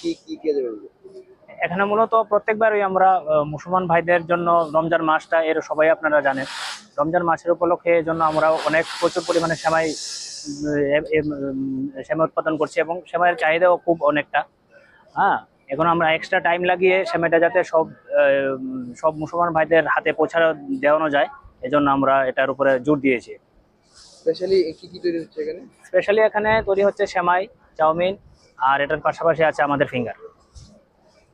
কি কি এখানে মূলত প্রত্যেকবারই আমরা মুসলমান ভাইদের জন্য রমজান মাসটা এর সবাই আপনারা জানেন। রমজান মাসের উপলক্ষে জন্য আমরা অনেক প্রচুর পরিমাণে সেমাই সেমাই উৎপাদন করছি এবং সেমাইয়ের চাহিদাও খুব অনেকটা। হ্যাঁ এখন আমরা এক্সট্রা টাইম লাগিয়ে সেমাইটা যাতে সব সব মুসলমান ভাইদের হাতে পৌঁছা দেওয়ানো যায় এজন্য আমরা এটার উপরে জোর দিয়েছি। স্পেশালি কি কি তৈরি হচ্ছে এখানে? স্পেশালি এখানে তৈরি হচ্ছে সেমাই চাউমিন আর এটার পাশাপাশি আছে আমাদের ফিঙ্গার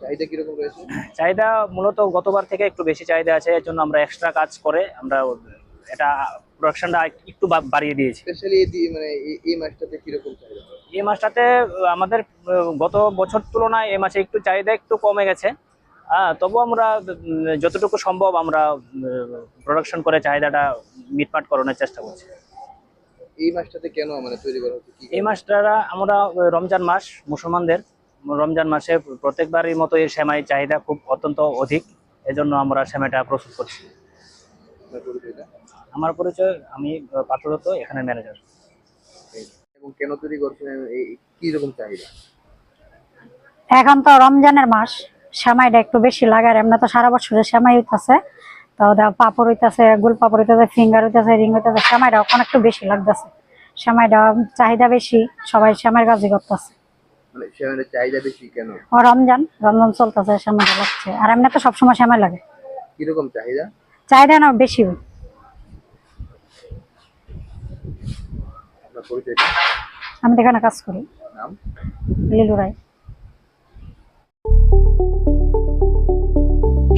চাহিদা কীরকম রয়েছে? চাহিদা মূলত গতবার থেকে একটু বেশি চাহিদা আছে এর জন্য আমরা এক্সট্রা কাজ করে আমরা এটা প্রোডাকশনটা একটু বাড়িয়ে দিয়েছি। স্পেশালি মানে এই- মাসটাতে মাছটাতে কীরকম চাহিদা? এই মাছটাতে আমাদের গত বছর তুলনায় এই মাসে একটু চাহিদা একটু কমে গেছে। হ্যাঁ তবু আমরা যতটুকু সম্ভব আমরা প্রোডাকশন করে চাহিদাটা মিটমাট করানোর চেষ্টা করছি। এই মাছটাতে কেন মানে তৈরি করা হচ্ছে? এই মাসটা আমরা রমজান মাস মুসলমানদের রমজান মাসে প্রত্যেকবারই মতো এই সেমাই চাহিদা খুব অত্যন্ত অধিক। এজন্য আমরা সেমাইটা প্রস্তুত করছি। আমার পরিচয় আমি পাঠরত এখানে ম্যানেজার। এবং কেন তৈরি করছেন? কি রকম চাহিদা? এখন তো রমজানের মাস সেমাইটা একটু বেশি লাগার এমনি তো সারা বছরের সেমাই হইতাছে। তো পাপড় হইতাছে গোল পাপড় হইতেছে ফিঙ্গার হইতেছে রিং হইতেছে সেমাইটা এখন একটু বেশি লাগতেছে। সেমাইটা চাহিদা বেশি সবাই সেমাইয়ের কাজই করতেছে। মানে ও রমজান রমজান চলতেছে লাগছে। আর এমনি তো সবসময় লাগে। কীরকম চাহিদা? চাহিদা না বেশি। আমি এখানে কাজ করি। লিলু রায়।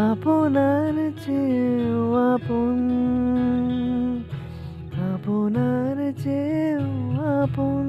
আপনার চেয়েও আপন আপনার চেয়েও আপন।